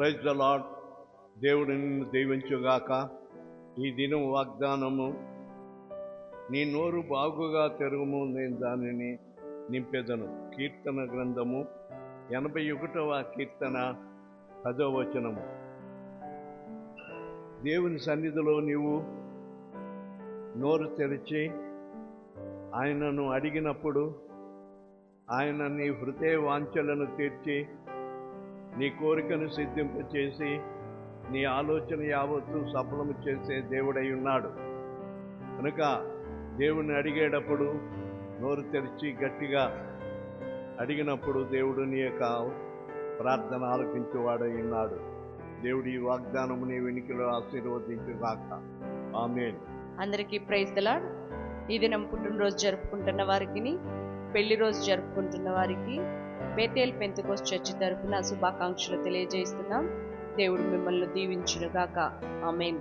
Praise the lord దేవుడు నిన్ను దీవించుగాక. ఈ దినం వాగ్దానము నీ నోరు బాగుగా తెరుగుము నేను దానిని నింపెదను. కీర్తన గ్రంథము ఎనభై ఒకటవ కీర్తన పదో వచనము. దేవుని సన్నిధిలో నీవు నోరు తెరిచి ఆయనను అడిగినప్పుడు ఆయన నీ హృదయ వాంఛలను తీర్చి నీ కోరికను సిద్ధింపచేసి నీ ఆలోచన యావత్తు సఫలము చేసే దేవుడై ఉన్నాడు. కనుక దేవుని అడిగేటప్పుడు నోరు తెరిచి గట్టిగా అడిగినప్పుడు దేవుడు నీ యొక్క ప్రార్థన ఆలకించేవాడై ఉన్నాడు. దేవుడు ఈ వాగ్దానము నీ వెనుకలో ఆశీర్వదించుగాక. ఆమె అందరికీ ప్రైజ్ దలాడ్ ఈ దినం పుట్టినరోజు జరుపుకుంటున్న వారికి పెళ్ళి రోజు జరుపుకుంటున్న వారికి బేతేల్ పెంతకోస్ చర్చి తరఫున శుభాకాంక్షలు తెలియజేస్తున్నాం. దేవుడు మిమ్మల్ని దీవించునుగాక. ఆమెన్.